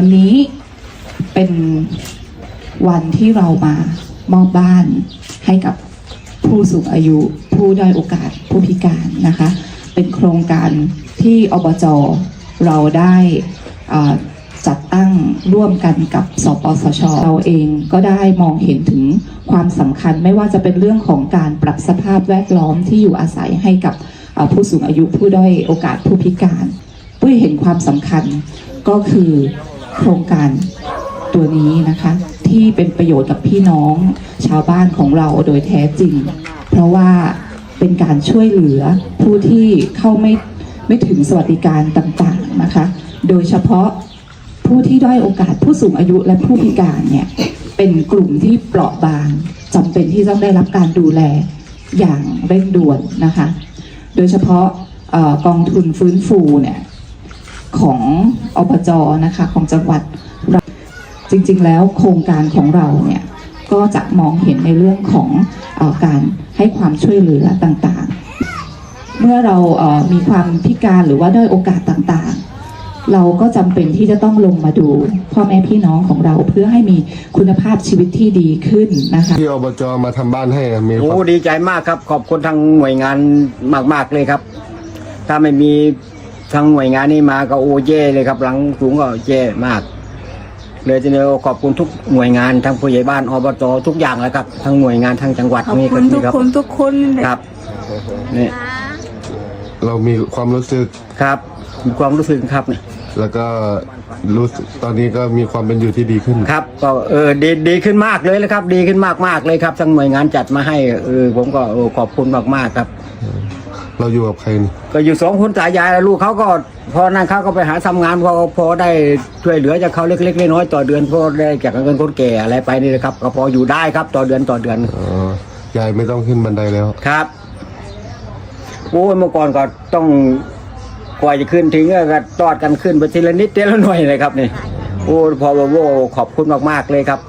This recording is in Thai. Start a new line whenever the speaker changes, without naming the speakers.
วันนี้เป็นวันที่เรามามอบบ้านให้กับผู้สูงอายุ ผู้ด้อยโอกาสผู้พิการนะคะ เป็นโครงการที่อบจเราได้จัดตั้งร่วมกันกับสปสช เราเองก็ได้มองเห็นถึงความสำคัญไม่ว่าจะเป็นเรื่องของการปรับสภาพแวดล้อมที่อยู่อาศัยให้กับผู้สูงอายุผู้ด้อยโอกาสผู้พิการ ปุ้ยเห็นความสำคัญก็คือ โครงการตัวนี้นะคะ ที่เป็นประโยชน์กับพี่น้องชาวบ้านของเราโดยแท้จริง เพราะว่าเป็นการช่วยเหลือผู้ที่เข้าไม่ไม่ถึงสวัสดิการต่างๆนะคะ โดยเฉพาะผู้ที่ด้อยโอกาสผู้สูงอายุและผู้พิการเนี่ยเป็นกลุ่มที่เปราะบางจำเป็นที่ต้องได้รับการดูแลอย่างเร่งด่วนนะคะ โดยเฉพาะออกองทุนฟื้นฟูเนี่ย ของอบจนะคะของจังหวัดเราจริงๆ แล้วโครงการของเราเนี่ยก็จะมองเห็นในเรื่องของเออการให้ความช่วยเหลือต่างๆ เมื่อเราเอ่อมีความพิการหรือว่าด้อยโอกาสต่างๆ เราก็จำเป็นที่จะต้องลงมาดู พ่อแม่พี่น้องของเราเพื่อให้มีคุณภาพชีวิตที่ดีขึ้นนะคะ
ที่อบจมาทำบ้านให้อะมีค
โอ้
วาม
ดีใจมากครับ ขอบคุณทางหน่วยงานมาก ๆเลยครับ ถ้าไม่มี ทางหน่วยงานนี้มาก็โอ้เย่เลยครับหลังสูงก็เย่มาก เลยทีเดียวขอบคุณทุกหน่วยงานทั้งผู้ใหญ่บ้านอบจทุกอย่างเลยครับทั้งหน่วยงานทั้งจังหวัด
ขอบ
นี่
คุณทุก
รับ
คนทุกคนเลย
ครับนี่
เรามีความรู้สึก
ครับมีความรู้สึกครับเนี่ย
แล้วก็รู้สึกตอนนี้ก็มีความเป็นอยู่ที่ดีขึ้น
ครับ ก็เออดีดีขึ้นมากเลยเลยครับ ดีขึ้นมากมากๆเลยครับทั้งหน่วยงานจัดมาให้เออผมก็เออขอบคุณมากมากๆครับ
เราอยู่กับใครนี่
ก็อยู่สองคนตายายแล้วลูกเขาก็พอนั่นเขาก็ไปหาทำงานพอพอได้ช่วยเหลือจากเขาเล็กๆน้อยๆต่อเดือนพอได้จากเงินคนแก่อะไรไปนี่นะครับ ก็พออยู่ได้ครับต่อเดือนต่อเดือน
อ๋อยายไม่ต้องขึ้นบันไดแล้ว
ครับโอ้ยเมื่อก่อนก็ต้องกว่าจะขึ้นถึงก็ตอดกันขึ้นไปทีละนิดทีละหน่อยเลยครับนี่โอ้ยพอโอ้ขอบคุณมากๆเลยครับ